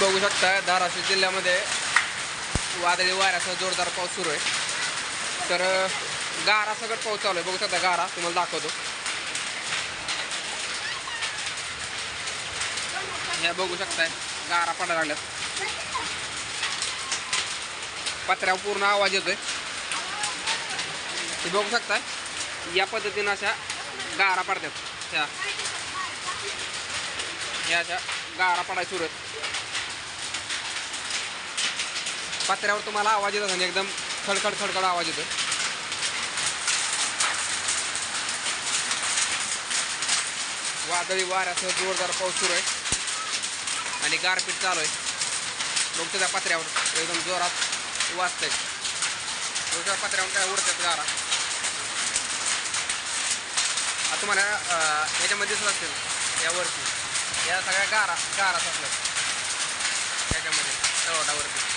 बघू शकता धाराशिव जिल्ह्यामध्ये वादळी वाऱ्यासह जोरदार पाऊस सुरू आहे. तर गारा सगळं पाऊस चालू आहे. बघू शकता गारा तुम्हाला दाखवतो. ह्या बघू शकताय गारा पडायला लागल्यात. पत्र्यावर पूर्ण आवाज येतोय. हे बघू शकता या पद्धतीनं अशा गारा पडतात ह्या. ह्या अशा गारा पडायला सुरू आहेत. पत्र्यावर तुम्हाला आवाज येत असेल एकदम खडखड खडखड आवाज येतो वादळी वाऱ्यासह जोरदार पाऊस सुरू आहे. आणि गारपीट चालू आहे. लोक त्या पत्र्यावर एकदम जोरात वाचतंय लोक पत्र्यावर काय उडतात गारा. आता तुम्हाला याच्यामध्ये दिसत असेल यावरती या सगळ्या गारा गारा असतात त्याच्यामध्ये तळवटावरती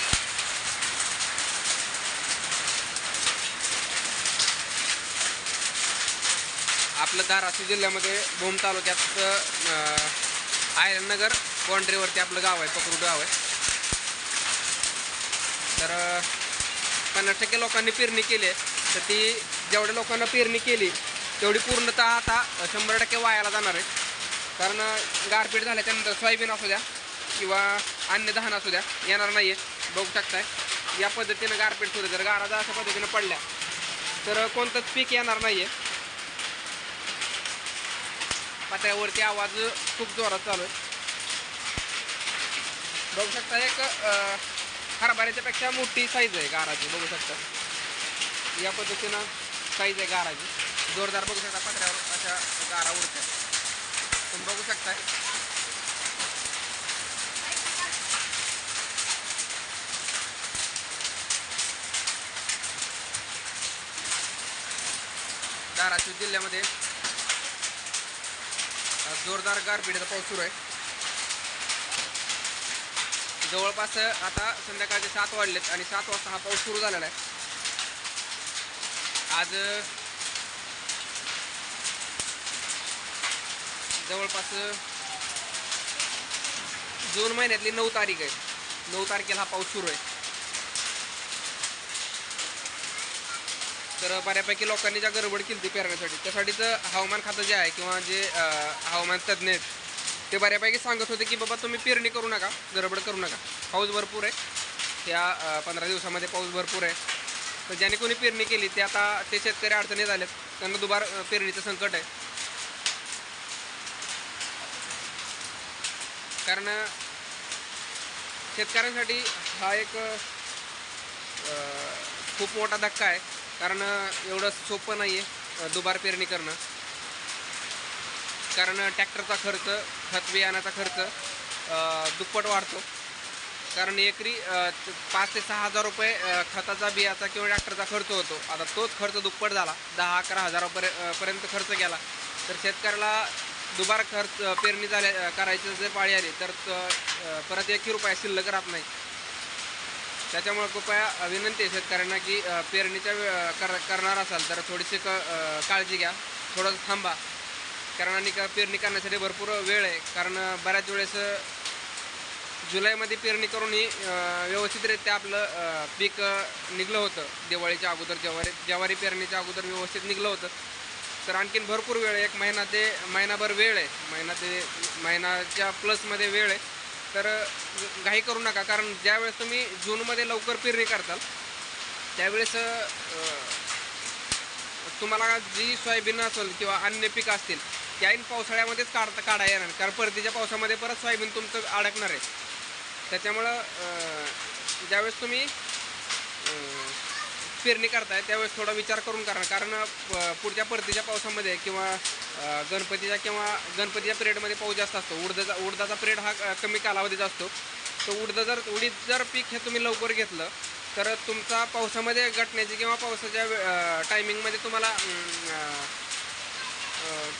आपलं धाराशिव जिल्ह्यामध्ये भूम तालुक्यात अं, बाँड्रीवरती आपलं गाव आहे पकडू गाव आहे. तर पन्नास टक्के लोकांनी पेरणी केली आहे. तर ती जेवढ्या लोकांना पेरणी केली तेवढी पूर्णतः आता शंभर टक्के वायाला जाणार आहे. कारण गारपीट झाल्याच्यानंतर सोयाबीन असू द्या किंवा अन्य धान असू द्या येणार नाही आहे बघू शकताय. या पद्धतीनं गारपीट सुरू जर गारा जर अशा पद्धतीनं पडल्या तर कोणतंच पीक येणार नाही आहे पात्र्यावरती आवाज खूप जोरात चालू आहे. बघू शकता एक हरभऱ्याच्यापेक्षा मोठी साईज आहे गाराची बघू शकता. या पद्धतीनं साईज आहे गाराची. जोरदार बघू शकता पत्र्यावर अशा गारा उडत्या तुम्ही बघू शकताय. धाराशिव जिल्ह्यामध्ये जोरदार गारपिटीचा पाऊस सुरू आहे. जवळपास आता संध्याकाळचे सात वाजलेत आणि सात वाजता हा पाऊस सुरू झालेला आहे. आज जवळपास जून महिन्यातली नऊ तारीख आहे. नऊ तारखेला हा पाऊस सुरू आहे. तर बऱ्यापैकी लोकांनी ज्या गडबड केली ती पेरण्यासाठी त्यासाठीच हवामान खातं जे आहे किंवा जे हवामान तज्ज्ञ आहेत ते बऱ्यापैकी सांगत होते की बाबा तुम्ही पेरणी करू नका गडबड करू नका. पाऊस भरपूर आहे. या पंधरा दिवसामध्ये पाऊस भरपूर आहे. तर ज्याने कोणी पेरणी केली ते आता ते शेतकरी अडचणीत आलेत. त्यांना दुबार पेरणीचं संकट आहे. कारण शेतकऱ्यांसाठी हा एक खूप मोठा धक्का आहे. कारण एवढं सोपं नाही आहे दुबार पेरणी करणं. कारण ट्रॅक्टरचा खर्च खत बियाण्याचा खर्च दुप्पट वाढतो. कारण एकरी पाच ते सहा हजार रुपये खताचा बियाचा किंवा ट्रॅक्टरचा खर्च होतो. आता तोच खर्च दुप्पट झाला. दहा अकरा हजारापर्यंत पर्यंत खर्च केला. तर शेतकऱ्याला दुबार खर्च पेरणी झाल्या अ, करायची जर पाळी आली तर त- परत एकही रुपया शिल्लक राहत नाही. त्याच्यामुळे कृपया विनंती आहे शेतकऱ्यांना की पेरणीच्या वे- कर करणार असाल तर थोडीशी क काळजी घ्या. थोडं थांबा. कारण आणि का पेरणी करण्यासाठी भरपूर वेळ आहे. कारण बऱ्याच वेळेस जुलैमध्ये पेरणी करूनही अ, व्यवस्थितरित्या आपलं पीक निघलं होतं. दिवाळीच्या अगोदर ज्वारी ज्वारी पेरणीच्या अगोदर व्यवस्थित निघलं होतं. तर आणखीन भरपूर वेळ आहे. एक महिना ते महिनाभर वेळ आहे. महिना ते महिनाच्या प्लसमध्ये वेळ आहे. तर घाई करू नका. कारण ज्यावेळेस तुम्ही जूनमध्ये लवकर पेरणी करताल त्यावेळेस तुम्हाला जी सोयाबीन असेल किंवा अन्य पिकं असतील ती ऐन पावसाळ्यामध्येच काढता काढा येणार. कारण परतीच्या पावसामध्ये परत सोयाबीन तुमचं अडकणार आहे. त्याच्यामुळं ज्यावेळेस तुम्ही पेरणी करताय त्यावेळेस थोडा विचार करून करा. कारण पुढच्या परतीच्या पावसामध्ये किंवा गणपतीच्या किंवा गणपतीच्या पिरियडमध्ये पाऊस जास्त असतो. उडदाचा उडदाचा पिरियड हा कमी कालावधीचा असतो. तर उडदा जर उडीद जर पीक हे तुम्ही लवकर घेतलं तर तुमचा पावसामध्ये गटण्याची किंवा पावसाच्या टायमिंगमध्ये तुम्हाला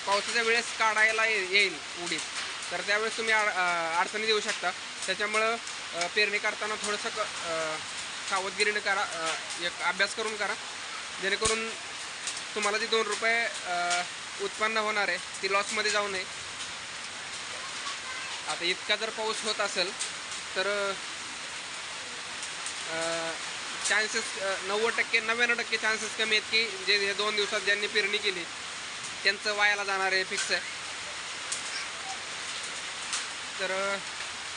पावसाच्या वेळेस काढायला येईल उडीद. तर त्यावेळेस तुम्ही अडचणी देऊ शकता. त्याच्यामुळं पेरणी करताना थोडंसं क सावधगिरीनं सावधगिरीने करा. एक अभ्यास करून करा. जेणेकरून तुम्हाला जी दोन रुपये उत्पन्न होणार आहे ती लॉसमध्ये जाऊ नये. आता इतका जर पाऊस होत असेल तर चान्सेस नव्वद टक्के नव्याण्णव टक्के चान्सेस कमी आहेत की जे हे दोन दिवसात ज्यांनी पेरणी केली त्यांचं वायाला जाणार आहे फिक्स आहे. तर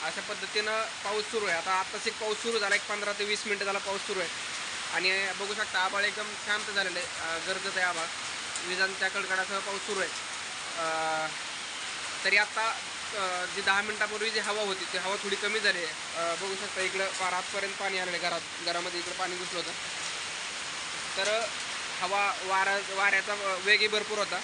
अशा पद्धतीनं पाऊस सुरू आहे. आता आत्ताच एक पाऊस सुरू झाला एक पंधरा ते वीस मिनटं झाला पाऊस सुरू आहे. आणि बघू शकता आबाळ एकदम शांत झालेलं आहे. गरजत आहे आबाळ विजांच्या कडकडासह पाऊस सुरू आहे. तरी आत्ता जी दहा मिनटापूर्वी जी हवा होती ती हवा थोडी कमी झाली आहे. बघू शकता इकडं फार आतपर्यंत पाणी आलं आहे घरात घरामध्ये इकडं पाणी घुसलं होतं. तर हवा वारा वाऱ्याचा वेगही भरपूर होता.